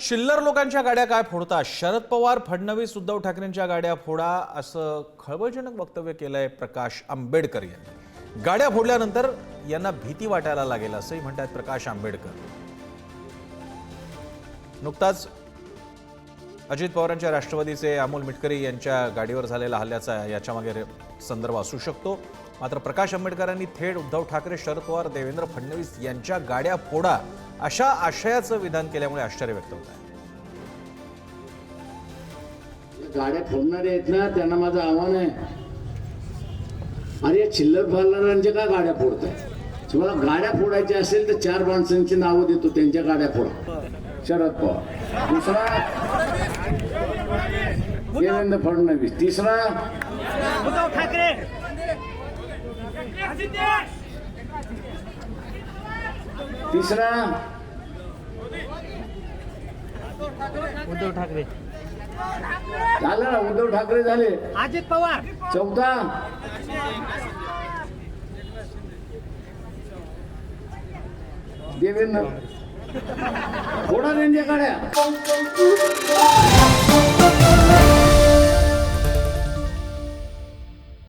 चिल्लर लोकांच्या गाड्या काय फोडता? शरद पवार फडणवीस उद्धव ठाकरेंच्या गाड्या फोडा असं खळबळजनक वक्तव्य केलंय प्रकाश आंबेडकर यांनी. गाड्या फोडल्यानंतर यांना भीती वाटायला लागेल असंही म्हणतात प्रकाश आंबेडकर. नुकताच अजित पवारांच्या राष्ट्रवादीचे अमोल मिटकरी यांच्या गाडीवर झालेला हल्ल्याचा याच्यामागे संदर्भ असू शकतो. मात्र प्रकाश आंबेडकरांनी थेट उद्धव ठाकरे शरद पवार देवेंद्र फडणवीस यांच्या गाड्या फोडा अशा आशयाचं विधान केल्यामुळे आश्चर्य व्यक्त होत आहे. गाड्या फोडणारे आहेत ना त्यांना माझं आव्हान आहे. अरे चिल्लर फालणाऱ्यांच्या का गाड्या फोडताय? तुम्हाला गाड्या फोडायच्या असेल तर चार माणसांची नावं देतो त्यांच्या गाड्या फोडा. शरद पवार. दुसरा देवेंद्र फडणवीस तिसरा उद्धव ठाकरे! तिसरा उद्धव ठाकरे. झालं ना उद्धव ठाकरे झाले. अजित पवार. चौथा देवेंद्र. फोडा त्यांच्या गाड्या